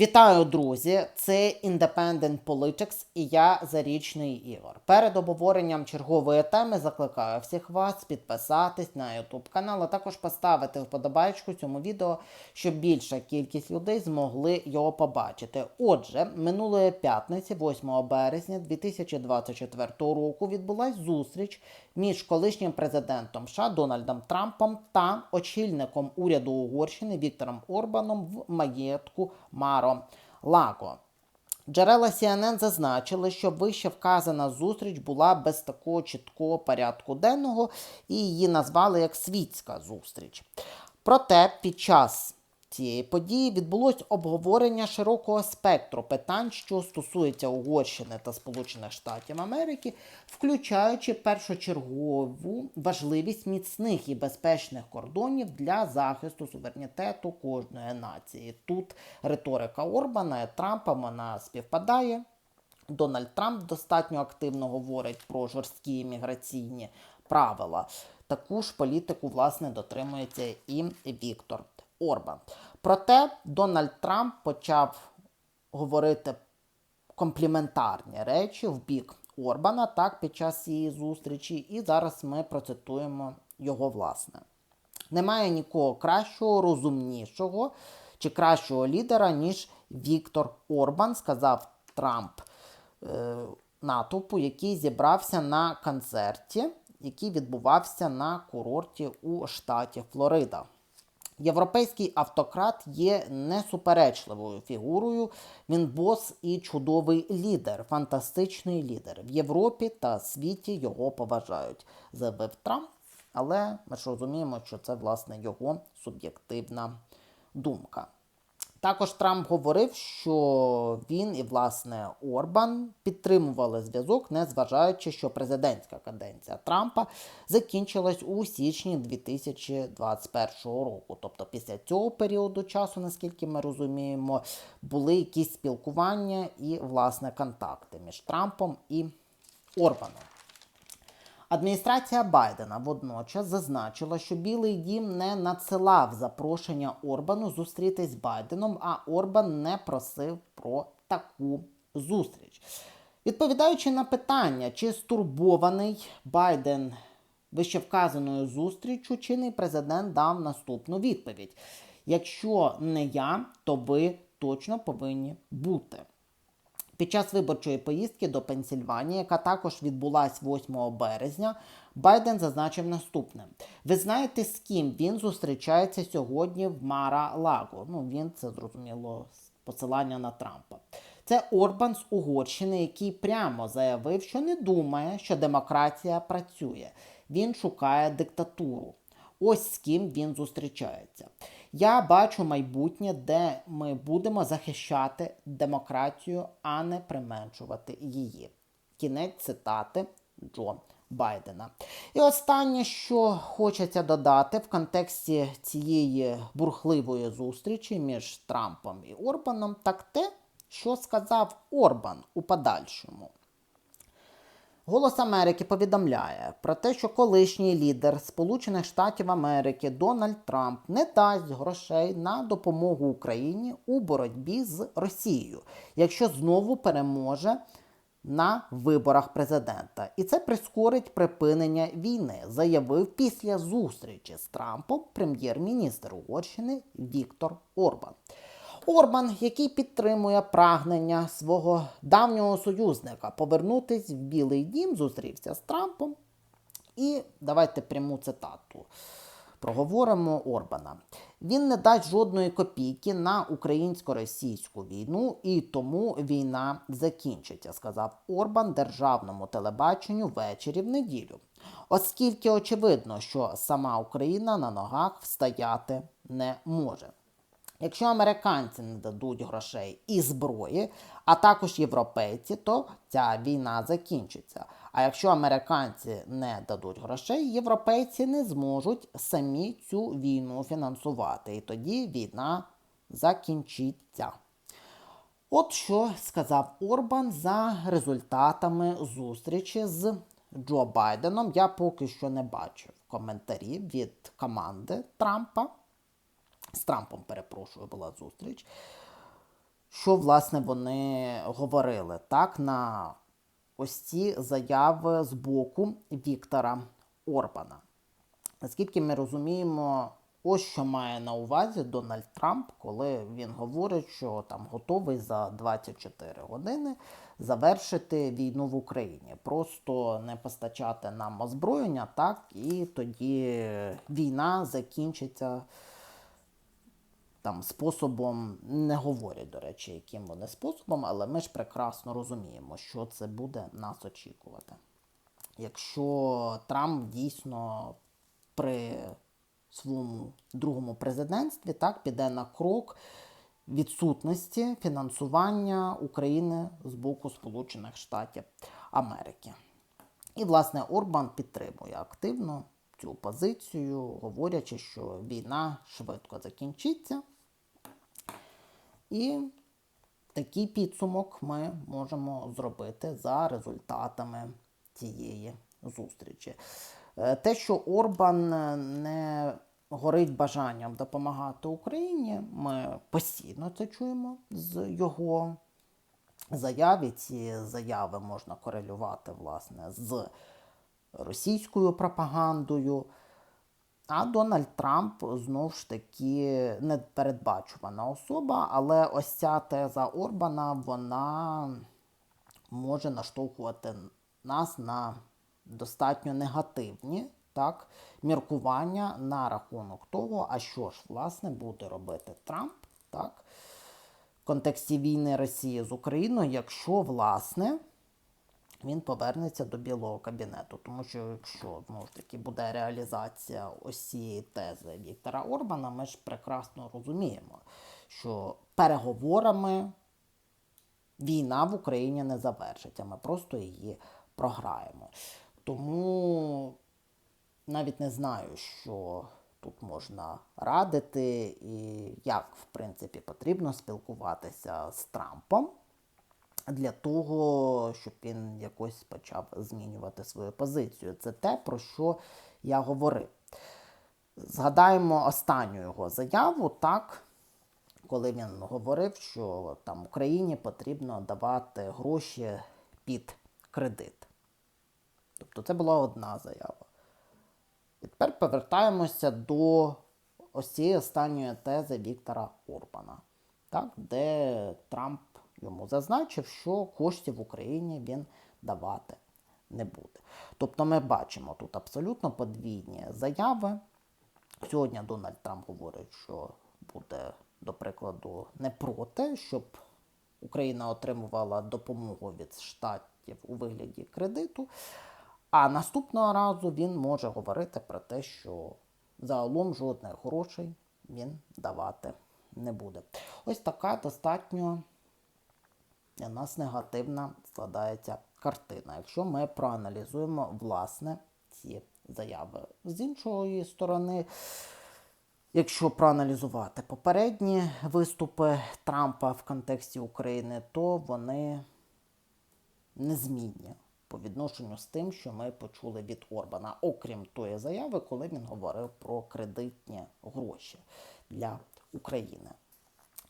Вітаю, друзі! Це Independent Politics і я Зарічний Ігор. Перед обговоренням чергової теми закликаю всіх вас підписатись на YouTube канал, а також поставити вподобайку цьому відео, щоб більша кількість людей змогли його побачити. Отже, минулої п'ятниці, 8 березня 2024 року, відбулась зустріч між колишнім президентом США Дональдом Трампом та очільником уряду Угорщини Віктором Орбаном в маєтку Маро Лаго. Джерела CNN зазначили, що вище вказана зустріч була без такого чіткого порядку денного і її назвали як світська зустріч. Проте під час цієї події відбулось обговорення широкого спектру питань, що стосуються Угорщини та Сполучених Штатів Америки, включаючи першочергову важливість міцних і безпечних кордонів для захисту суверенітету кожної нації. Тут риторика Орбана і Трампа вона співпадає. Дональд Трамп достатньо активно говорить про жорсткі міграційні правила. Таку ж політику, власне, дотримується і Віктор Орбан. Проте Дональд Трамп почав говорити компліментарні речі в бік Орбана так під час цієї зустрічі, і зараз ми процитуємо його власне. Немає нікого кращого, розумнішого чи кращого лідера, ніж Віктор Орбан, сказав Трамп е, натовпу, який зібрався на концерті, який відбувався на курорті у штаті Флорида. Європейський автократ є несуперечливою фігурою. Він бос і чудовий лідер, фантастичний лідер. В Європі та світі його поважають, заявив Трамп. Але ми ж розуміємо, що це власне його суб'єктивна думка. Також Трамп говорив, що він і власне Орбан підтримували зв'язок, незважаючи, що президентська каденція Трампа закінчилась у січні 2021 року. Тобто, після цього періоду часу, наскільки ми розуміємо, були якісь спілкування і власне контакти між Трампом і Орбаном. Адміністрація Байдена водночас зазначила, що Білий Дім не надсилав запрошення Орбану зустрітись з Байденом, а Орбан не просив про таку зустріч. Відповідаючи на питання, чи стурбований Байден вищевказаною зустрічю, чинний президент дав наступну відповідь: якщо не я, то ви точно повинні бути. Під час виборчої поїздки до Пенсільванії, яка також відбулась 8 березня, Байден зазначив наступне: ви знаєте, з ким він зустрічається сьогодні в Мара Лаго? Ну він це зрозуміло посилання на Трампа. Це Орбан з Угорщини, який прямо заявив, що не думає, що демократія працює. Він шукає диктатуру. Ось з ким він зустрічається. Я бачу майбутнє, де ми будемо захищати демократію, а не применшувати її. Кінець цитати Джо Байдена. І останнє, що хочеться додати в контексті цієї бурхливої зустрічі між Трампом і Орбаном, так те, що сказав Орбан у подальшому. Голос Америки повідомляє про те, що колишній лідер Сполучених Штатів Америки Дональд Трамп не дасть грошей на допомогу Україні у боротьбі з Росією, якщо знову переможе на виборах президента. І це прискорить припинення війни, заявив після зустрічі з Трампом прем'єр-міністр Угорщини Віктор Орбан. Орбан, який підтримує прагнення свого давнього союзника повернутись в Білий Дім, зустрівся з Трампом. І давайте пряму цитату. Проговоримо Орбана. Він не дасть жодної копійки на українсько-російську війну, і тому війна закінчиться, сказав Орбан державному телебаченню ввечері в неділю. Оскільки очевидно, що сама Україна на ногах встояти не може. Якщо американці не дадуть грошей і зброї, а також європейці, то ця війна закінчиться. А якщо американці не дадуть грошей, європейці не зможуть самі цю війну фінансувати. І тоді війна закінчиться. От що сказав Орбан за результатами зустрічі з Джо Байденом. Я поки що не бачив коментарів від команди Трампа з Трампом, перепрошую, була зустріч. що власне вони говорили так на ось ці заяви з боку Віктора Орбана. Наскільки ми розуміємо, ось що має на увазі Дональд Трамп, коли він говорить, що там готовий за 24 години завершити війну в Україні, просто не постачати нам озброєння, так і тоді війна закінчиться там способом, не говорять, до речі, яким вони способом, але ми ж прекрасно розуміємо, що це буде нас очікувати. Якщо Трамп дійсно при своєму другому президентстві так піде на крок відсутності фінансування України з боку Сполучених Штатів Америки. І, власне, Орбан підтримує активно цю позицію, говорячи, що війна швидко закінчиться. І такий підсумок ми можемо зробити за результатами цієї зустрічі. Е, Те, що Орбан е, не горить бажанням допомагати Україні, ми постійно це чуємо з його заяв. І ці заяви можна корелювати власне з російською пропагандою. А Дональд Трамп знову ж таки непередбачувана особа, але ось ця теза Орбана вона може наштовхувати нас на достатньо негативні так, міркування на рахунок того, а що ж власне буде робити Трамп так, в контексті війни Росії з Україною, якщо власне він повернеться до білого кабінету. Тому що якщо знову ж таки буде реалізація ось тези Віктора Орбана, ми ж прекрасно розуміємо, що переговорами війна в Україні не завершиться, ми просто її програємо. Тому навіть не знаю, що тут можна радити, і як в принципі потрібно спілкуватися з Трампом для того, щоб він якось почав змінювати свою позицію. Це те, про що я говорив. Згадаємо останню його заяву, так, коли він говорив, що там Україні потрібно давати гроші під кредит. Тобто це була одна заява. І тепер повертаємося до ось цієї останньої тези Віктора Орбана, так, де Трамп йому зазначив, що коштів в Україні він давати не буде. Тобто ми бачимо тут абсолютно подвійні заяви. Сьогодні Дональд Трамп говорить, що буде, до прикладу, не проти, щоб Україна отримувала допомогу від штатів у вигляді кредиту. А наступного разу він може говорити про те, що загалом жодних грошей він давати не буде. Ось така достатньо для нас негативна складається картина, якщо ми проаналізуємо власне ці заяви. З іншої сторони, якщо проаналізувати попередні виступи Трампа в контексті України, то вони незмінні по відношенню з тим, що ми почули від Орбана, окрім тої заяви, коли він говорив про кредитні гроші для України.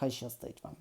Хай щастить вам!